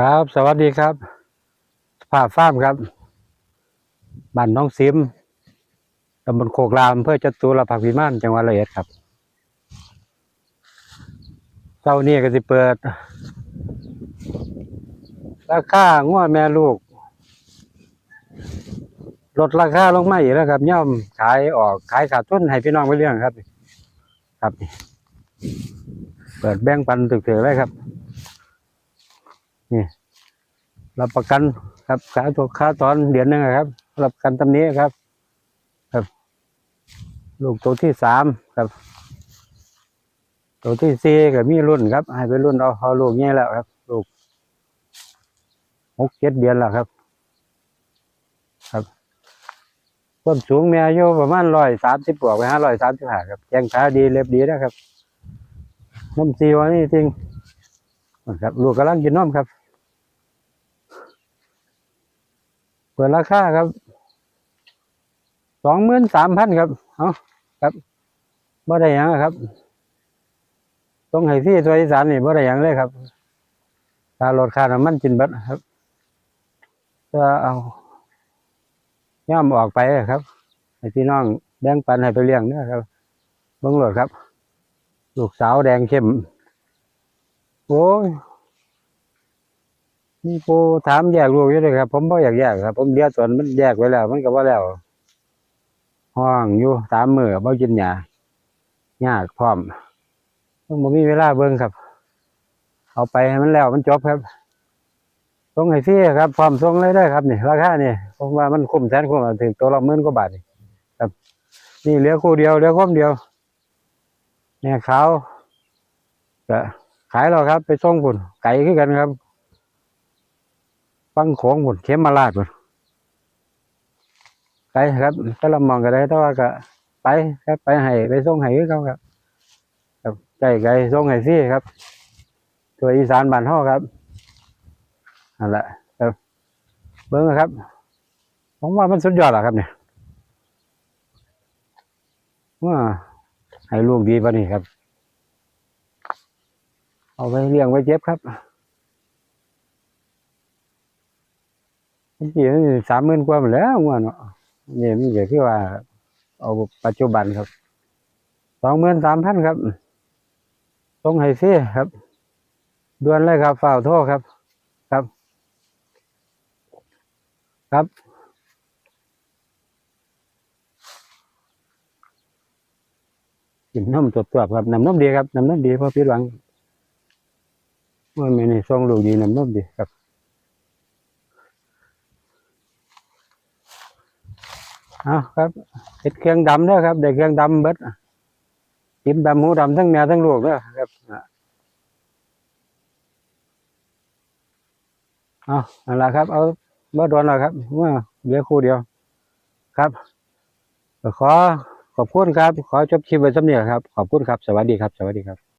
ครับ สวัสดีครับภาฟ้าร์มครับบ้านน้องซิมตำบลโคกรามอำเพื่อจตุรพักษ์พิมานจังหวัดร้อยเอ็ดครับเช้านี้ก็สิเปิด ราคาง้อแม่ลูก ลดราคาลงมาอีกแล้วครับ ย่อมขายออกขายขาดทุนให้พี่น้องไปเรื่องครับ ครับ เปิดแบ่งปันตึกๆเลยครับ นี่รับประกันครับค่าตัวค่าตอนเดือนหนึงครับ รับประกันตำนี้ครับ ครับ ลูกตัวที่สามครับ ตัวที่สี่ก็มีรุ่นครับให้ไปรุ่นเอาเอาลูกนี้แล้วครับ ลูกหกเจ็ดเดือนแล้วครับ ครับความสูงแม่อายุประมาณร้อยสามสิบบวกไปห้าร้อยสามสิบห้าครับแข้งขาดีเล็บดีนะครับน้ำซีวันนี้จริงครับลูกกำลังกินนมครับ เปิดราคาครับสองหมื่นสามพันครับเอาครับบ่ได้ยังอะครับต้องให้พี่ตัวอีสานนี่บ่ได้ยังเลยครับค่ารถค่าน้ำมันจินบัดครับจะเอาย่อมออกไปครับให้พี่น้องแบ่งปันให้ไปเลี้ยงเด้อครับเบิ่งรถครับ ลูกสาวแดงเข้มโอ้ย มีผู้ถามแยกลูกอยู่เลยครับ ผมบ่อยากแยกครับ ผมเลี้ยส่วนมันแยกไว้แล้ว มันก็บ่าแล้ว ห้องอยู่สามมื้อบ่กินหญ้ายากพร้อมต้องบ่มีเวลาเบิ่งครับ เอาไปให้มันแล้วมันจบครับส่งให้ฟรีครับพร้อมส่งเลยได้ครับนี่ราคานี่ผมว่ามันคุ้มแสนคุ้มถึงตัวละหมื่นกว่าบาทนี่ครับ นี่เหลือคู่เดียวเหลือคมเดียวแม่ยเขาวก็ขายแล้วครับ ไปส่งพุ่นไก่คือกันครับ ฟังโขงหมดเข้มมาลาดหมดไปครับก็ลำมองก็ได้แต่ว่าก็ไปครับไปให้ไปส่งให้เขาครับครับไก่ไก่ส่งให้ฟรีครับ ตัวอีสานบ้านห่อครับนั่นแหละครับเบิ้งครับผมว่ามันสุดยอดหละครับเนี่ยว่าให้ลูกดีป่ะนี่ครับ เอาไปเลี้ยงไว้เจ็บครับ ที่สามหมื่นกว่าหมดแล้วงวดเนาะนี่มันก็คือว่า เอาปัจจุบันครับสองหมื่นสามพันครับต้องให้ฟรีครับด่วนเลยครับฝ่าวโทษครับ ครับ ครับกินนมตัวๆครับน้ำนมดีครับน้ำนมดีเพราะพี่หวังว่าไม่นี่ส่งลูกดีน้ำนมดีครับ เอาครับเห็ดเครื่องดำเด้อครับได้เครื่องดำเบิดจิ้มดำหมูดำทั้งแม่ทั้งลูกเด้อครับอะเอานั่นแหละครับเอาเบิดโดนแล้วครับว่าเหลือคู่เดียว ครับขอขอบคุณครับ ขอจบคลิปไว้สำเนียครับ ขอบคุณครับ สวัสดีครับ สวัสดีครับ